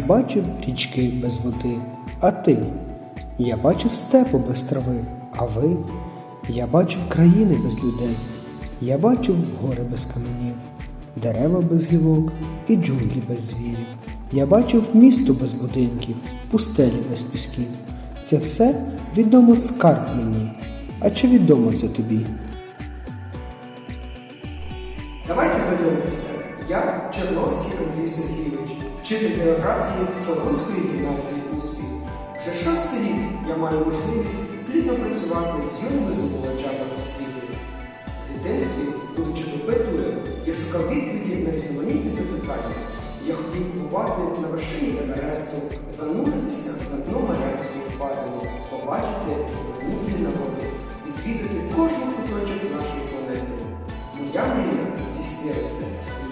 бачив річки без води, а ти? Я бачив степу без трави, а ви? Я бачив країни без людей, я бачив гори без каменів, дерева без гілок і джунглі без звірів. Я бачив місто без будинків, пустелі без пісків. Це все відомо скарб мені. А чи відомо це тобі? Давайте знайомитися. Я Черновський Андрій Сергійович, вчитель географії Славутської гімназії успіх. Вже шостий рік я маю можливість плідно працювати з юними здобувачами освіти. В дитинстві, будучи допитливим, я шукав відповіді на різноманітні запитання. Я хотів побувати на вершині Евересту, зануритися на дно Маріанської впадини, побачити різноманітні народи, відвідати кожен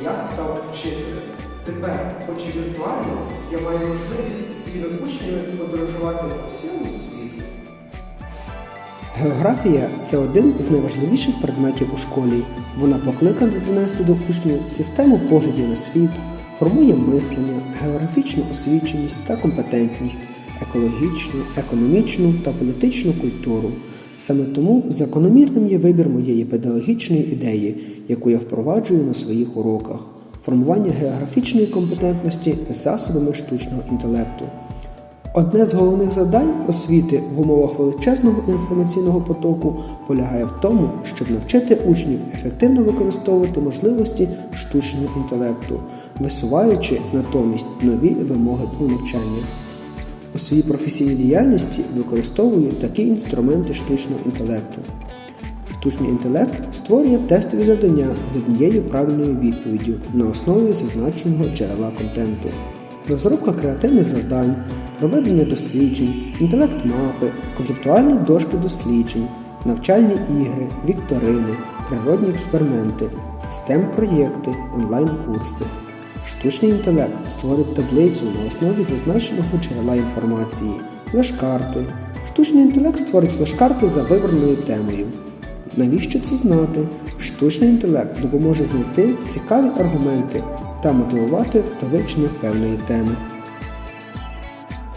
я став вчителем. Тепер, хоч і віртуально, я маю можливість зі своїми учнями подорожувати по всьому світу. Географія це один з найважливіших предметів у школі. Вона покликана донести до учнів систему поглядів на світ, формує мислення, географічну освіченість та компетентність, екологічну, економічну та політичну культуру. Саме тому закономірним є вибір моєї педагогічної ідеї, яку я впроваджую на своїх уроках формування географічної компетентності засобами штучного інтелекту. Одне з головних завдань освіти в умовах величезного інформаційного потоку полягає в тому, щоб навчити учнів ефективно використовувати можливості штучного інтелекту, висуваючи натомість нові вимоги у навчанні. У своїй професійній діяльності використовую такі інструменти штучного інтелекту. Штучний інтелект створює тестові завдання з однією правильною відповіддю на основі зазначеного джерела контенту. Розробка креативних завдань, проведення досліджень, інтелект-мапи, концептуальні дошки досліджень, навчальні ігри, вікторини, природні експерименти, STEM-проєкти, онлайн-курси. Штучний інтелект створить таблицю на основі зазначеного джерела інформації, флеш-карти. Штучний інтелект створить флеш-карти за вибраною темою. Навіщо це знати? Штучний інтелект допоможе знайти цікаві аргументи та мотивувати до вивчення певної теми.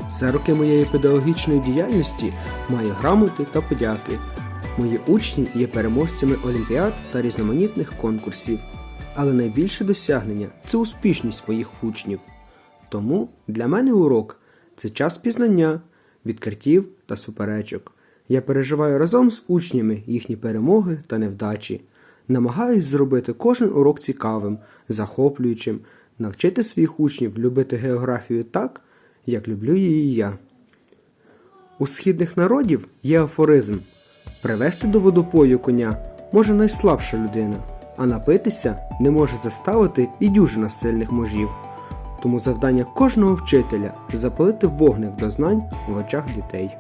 За роки моєї педагогічної діяльності маю грамоти та подяки. Мої учні є переможцями олімпіад та різноманітних конкурсів. Але найбільше досягнення це успішність моїх учнів. Тому для мене урок це час пізнання, відкриттів та суперечок. Я переживаю разом з учнями їхні перемоги та невдачі, намагаюсь зробити кожен урок цікавим, захоплюючим, навчити своїх учнів любити географію так, як люблю її я. У східних народів є афоризм привести до водопою коня може найслабша людина, а напитися не може заставити і дюжина сильних мужів. Тому завдання кожного вчителя запалити вогник до знань в очах дітей.